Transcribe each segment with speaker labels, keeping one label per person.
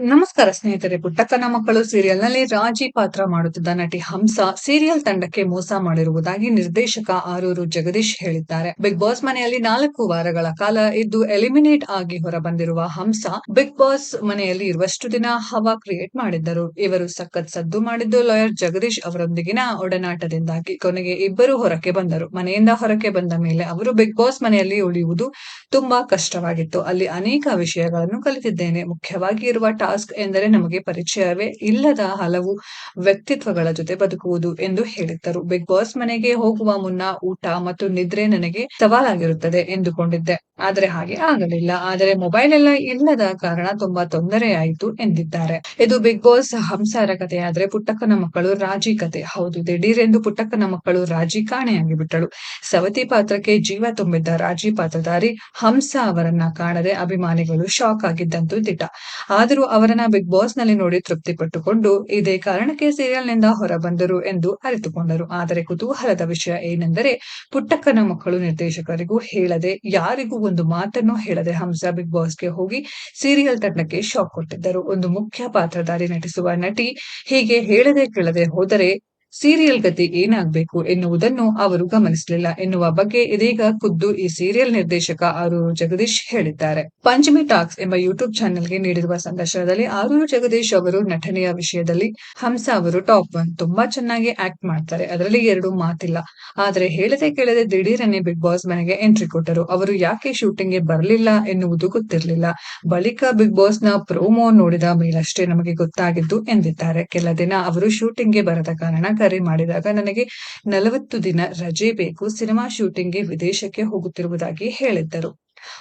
Speaker 1: ನಮಸ್ಕಾರ ಸ್ನೇಹಿತರೆ ಪುಟ್ಟಕ್ಕನ ಮಕ್ಕಳು ಸೀರಿಯಲ್ನಲ್ಲಿ ರಾಜಿ ಪಾತ್ರ ಮಾಡುತ್ತಿದ್ದ ನಟಿ ಹಂಸ ಸೀರಿಯಲ್ ತಂಡಕ್ಕೆ ಮೋಸ ಮಾಡಿರುವುದಾಗಿ ನಿರ್ದೇಶಕ ಆರೂರು ಜಗದೀಶ್ ಹೇಳಿದ್ದಾರೆ. ಬಿಗ್ ಬಾಸ್ ಮನೆಯಲ್ಲಿ ನಾಲ್ಕು ವಾರಗಳ ಕಾಲ ಇದ್ದು ಎಲಿಮಿನೇಟ್ ಆಗಿ ಹೊರಬಂದಿರುವ ಹಂಸ ಬಿಗ್ ಬಾಸ್ ಮನೆಯಲ್ಲಿ ಇರುವಷ್ಟು ದಿನ ಹವಾ ಕ್ರಿಯೇಟ್ ಮಾಡಿದ್ದರು. ಇವರು ಸಖತ್ ಸದ್ದು ಮಾಡಿದ್ದು ಲಾಯರ್ ಜಗದೀಶ್ ಅವರೊಂದಿಗಿನ ಒಡನಾಟದಿಂದಾಗಿ ಕೊನೆಗೆ ಇಬ್ಬರು ಹೊರಕ್ಕೆ ಬಂದರು. ಮನೆಯಿಂದ ಹೊರಕ್ಕೆ ಬಂದ ಮೇಲೆ ಅವರು ಬಿಗ್ ಬಾಸ್ ಮನೆಯಲ್ಲಿ ಉಳಿಯುವುದು ತುಂಬಾ ಕಷ್ಟವಾಗಿತ್ತು. ಅಲ್ಲಿ ಅನೇಕ ವಿಷಯಗಳನ್ನು ಕಲಿತಿದ್ದೇನೆ. ಮುಖ್ಯವಾಗಿ ಇರುವ ಟಾಸ್ಕ್ ಎಂದರೆ ನಮಗೆ ಪರಿಚಯವೇ ಇಲ್ಲದ ಹಲವು ವ್ಯಕ್ತಿತ್ವಗಳ ಜೊತೆ ಬದುಕುವುದು ಎಂದು ಹೇಳಿದ್ದರು. ಬಿಗ್ ಬಾಸ್ ಮನೆಗೆ ಹೋಗುವ ಮುನ್ನ ಊಟ ಮತ್ತು ನಿದ್ರೆ ನನಗೆ ಸವಾಲಾಗಿರುತ್ತದೆ ಎಂದುಕೊಂಡಿದ್ದೆ. ಆದರೆ ಹಾಗೆ ಆಗಲಿಲ್ಲ. ಆದರೆ ಮೊಬೈಲ್ ಎಲ್ಲ ಇಲ್ಲದ ಕಾರಣ ತುಂಬಾ ತೊಂದರೆಯಾಯಿತು ಎಂದಿದ್ದಾರೆ. ಇದು ಬಿಗ್ ಬಾಸ್ ಹಂಸಾರ ಕಥೆಯಾದ್ರೆ ಪುಟ್ಟಕ್ಕನ ಮಕ್ಕಳು ರಾಜಿ ಕತೆ. ಹೌದು, ದಿಢೀರೆಂದು ಪುಟ್ಟಕ್ಕನ ಮಕ್ಕಳು ರಾಜಿ ಕಾಣೆಯಾಗಿ ಬಿಟ್ಟಳು ಸವತಿ ಪಾತ್ರಕ್ಕೆ ಜೀವ ತುಂಬಿದ್ದ ರಾಜಿ ಪಾತ್ರಧಾರಿ ಹಂಸ ಅವರನ್ನ ಕಾಣದೆ ಅಭಿಮಾನಿಗಳು ಶಾಕ್ ಆಗಿದ್ದಂತೂ ದಿಟ. ಆದರೂ ಅವರನ್ನ ಬಿಗ್ ಬಾಸ್ನಲ್ಲಿ ನೋಡಿ ತೃಪ್ತಿ ಪಟ್ಟುಕೊಂಡು ಇದೇ ಕಾರಣಕ್ಕೆ ಸೀರಿಯಲ್ನಿಂದ ಹೊರಬಂದರು ಎಂದು ಅರಿತುಕೊಂಡರು. ಆದರೆ ಕುತೂಹಲದ ವಿಷಯ ಏನೆಂದರೆ, ಪುಟ್ಟಕ್ಕನ ಮಕ್ಕಳು ನಿರ್ದೇಶಕರಿಗೂ ಹೇಳದೆ ಯಾರಿಗೂ ಒಂದು ಮಾತನ್ನು ಹೇಳದೆ ಹಂಸ ಬಿಗ್ ಬಾಸ್ಗೆ ಹೋಗಿ ಸೀರಿಯಲ್ ತಂಡಕ್ಕೆ ಶಾಕ್ ಕೊಟ್ಟಿದ್ದರು. ಒಂದು ಮುಖ್ಯ ಪಾತ್ರಧಾರಿ ನಟಿಸುವ ನಟಿ ಹೀಗೆ ಹೇಳದೆ ಕೇಳದೆ ಹೋದರೆ ಸೀರಿಯಲ್ ಗತಿ ಏನಾಗಬೇಕು ಎನ್ನುವುದನ್ನು ಅವರು ಗಮನಿಸಲಿಲ್ಲ. ಎನ್ನುವ ಬಗ್ಗೆ ಇದೀಗ ಖುದ್ದು ಈ ಸೀರಿಯಲ್ ನಿರ್ದೇಶಕ ಆರೂರು ಜಗದೀಶ್ ಹೇಳಿದ್ದಾರೆ. ಪಂಚಮಿ ಟಾಕ್ಸ್ ಎಂಬ ಯೂಟ್ಯೂಬ್ ಚಾನೆಲ್ಗೆ ನೀಡಿರುವ ಸಂದರ್ಶನದಲ್ಲಿ ಆರೂರು ಜಗದೀಶ್ ಅವರು ನಟನೆಯ ವಿಷಯದಲ್ಲಿ ಹಂಸ ಅವರು ಟಾಪ್ ಒನ್ ತುಂಬಾ ಚೆನ್ನಾಗಿ ಆಕ್ಟ್ ಮಾಡ್ತಾರೆ. ಅದರಲ್ಲಿ ಎರಡು ಮಾತಿಲ್ಲ. ಆದರೆ ಹೇಳದೆ ಕೇಳದೆ ದಿಢೀರನೆ ಬಿಗ್ ಬಾಸ್ ಮನೆಗೆ ಎಂಟ್ರಿ ಕೊಟ್ಟರು. ಅವರು ಯಾಕೆ ಶೂಟಿಂಗ್ಗೆ ಬರಲಿಲ್ಲ ಎನ್ನುವುದು ಗೊತ್ತಿರಲಿಲ್ಲ. ಬಳಿಕ ಬಿಗ್ ಬಾಸ್ನ ಪ್ರೋಮೋ ನೋಡಿದ ಮೇಲಷ್ಟೇ ನಮಗೆ ಗೊತ್ತಾಗಿದ್ದು ಎಂದಿದ್ದಾರೆ. ಕೆಲ ದಿನ ಅವರು ಶೂಟಿಂಗ್ಗೆ ಬರದ ಕಾರಣ ಕರೆ ಮಾಡಿದಾಗ ನನಗೆ ನಲವತ್ತು ದಿನ ರಜೆ ಬೇಕು, ಸಿನಿಮಾ ಶೂಟಿಂಗ್ಗೆ ವಿದೇಶಕ್ಕೆ ಹೋಗುತ್ತಿರುವುದಾಗಿ ಹೇಳಿದ್ದರು.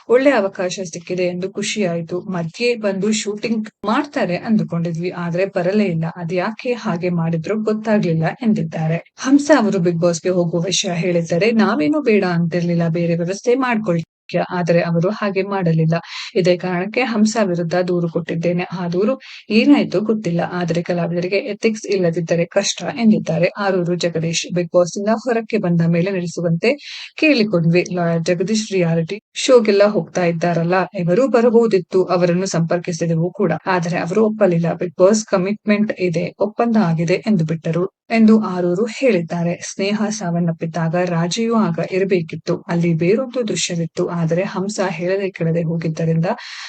Speaker 1: ಒಳ್ಳೆ ಅವಕಾಶ ಸಿಕ್ಕಿದೆ ಎಂದು ಖುಷಿಯಾಯಿತು ಮಧ್ಯೆ ಬಂದು ಶೂಟಿಂಗ್ ಮಾಡ್ತಾರೆ ಅಂದುಕೊಂಡಿದ್ವಿ, ಆದ್ರೆ ಬರಲೇ ಇಲ್ಲ. ಅದ್ಯಾಕೆ ಹಾಗೆ ಮಾಡಿದ್ರು ಗೊತ್ತಾಗ್ಲಿಲ್ಲ ಎಂದಿದ್ದಾರೆ. ಹಂಸ ಅವರು ಬಿಗ್ ಬಾಸ್ಗೆ ಹೋಗುವ ವಿಷಯ ಹೇಳಿದ್ದಾರೆ ನಾವೇನು ಬೇಡ ಅಂತಿರ್ಲಿಲ್ಲ. ಬೇರೆ ವ್ಯವಸ್ಥೆ ಮಾಡ್ಕೊಳ್ತೀವಿ. ಆದರೆ ಅವರು ಹಾಗೆ ಮಾಡಲಿಲ್ಲ. ಇದೇ ಕಾರಣಕ್ಕೆ ಹಂಸ ವಿರುದ್ಧ ದೂರು ಕೊಟ್ಟಿದ್ದೇನೆ. ಆ ದೂರು ಏನಾಯ್ತು ಗೊತ್ತಿಲ್ಲ. ಆದರೆ ಕಲಾವಿದರಿಗೆ ಎಥಿಕ್ಸ್ ಇಲ್ಲದಿದ್ದರೆ ಕಷ್ಟ ಎಂದಿದ್ದಾರೆ. ಆರೂರು ಜಗದೀಶ್ ಬಿಗ್ ಬಾಸ್ ಇಂದ ಹೊರಕ್ಕೆ ಬಂದ ಮೇಲೆ ನಡೆಸುವಂತೆ ಕೇಳಿಕೊಂಡ್ವಿ. ಲಾಯರ್ ಜಗದೀಶ್ ರಿಯಾಲಿಟಿ ಶೋಗೆಲ್ಲ ಹೋಗ್ತಾ ಇದ್ದಾರಲ್ಲ. ಇವರು ಬರಬಹುದಿತ್ತು. ಅವರನ್ನು ಸಂಪರ್ಕಿಸಿದೆವು ಕೂಡ. ಆದರೆ ಅವರು ಒಪ್ಪಲಿಲ್ಲ. ಬಿಗ್ ಬಾಸ್ ಕಮಿಟ್ಮೆಂಟ್ ಇದೆ. ಒಪ್ಪಂದ ಆಗಿದೆ ಎಂದು ಬಿಟ್ಟರು ಎಂದು ಆರೂರು ಹೇಳಿದ್ದಾರೆ. ಸ್ನೇಹ ಸಾವನ್ನಪ್ಪಿದ್ದಾಗ ರಾಜಿಯೂ ಆಗ ಇರಬೇಕಿತ್ತು. ಅಲ್ಲಿ ಬೇರೊಂದು ದೃಶ್ಯವಿತ್ತು. ಆದರೆ ಹಂಸ ಹೇಳದೆ ಕೆಳದೆ ಹೋಗಿದ್ದರಿಂದ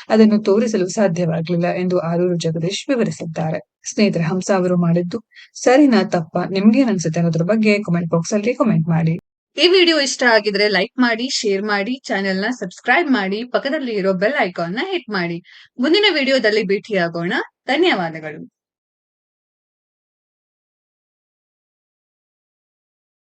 Speaker 1: ಅದನ್ನು ತೋರಿಸಲು ಸಾಧ್ಯವಾಗಲಿಲ್ಲ ಎಂದು ಆರೂರು ಜಗದೀಶ್ ವಿವರಿಸಿದ್ದಾರೆ. ಸ್ನೇಹಿತರೆ, ಹಂಸ ಅವರು ಮಾಡಿದ್ದು ಸರಿನಾ ತಪ್ಪ. ನಿಮ್ಗೇನ್ ಅನ್ಸುತ್ತೆ ಅನ್ನೋದ್ರ ಬಗ್ಗೆ ಕಾಮೆಂಟ್ ಬಾಕ್ಸ್ ಅಲ್ಲಿ ಕಮೆಂಟ್ ಮಾಡಿ. ಈ ವಿಡಿಯೋ ಇಷ್ಟ ಆಗಿದ್ರೆ ಲೈಕ್ ಮಾಡಿ ಶೇರ್ ಮಾಡಿ ಚಾನೆಲ್ನ ಸಬ್ಸ್ಕ್ರೈಬ್ ಮಾಡಿ ಪಕ್ಕದಲ್ಲಿ ಇರೋ ಬೆಲ್ ಐಕಾನ್ನ ಹಿಟ್ ಮಾಡಿ. ಮುಂದಿನ ವಿಡಿಯೋದಲ್ಲಿ ಭೇಟಿಯಾಗೋಣ. ಧನ್ಯವಾದಗಳು.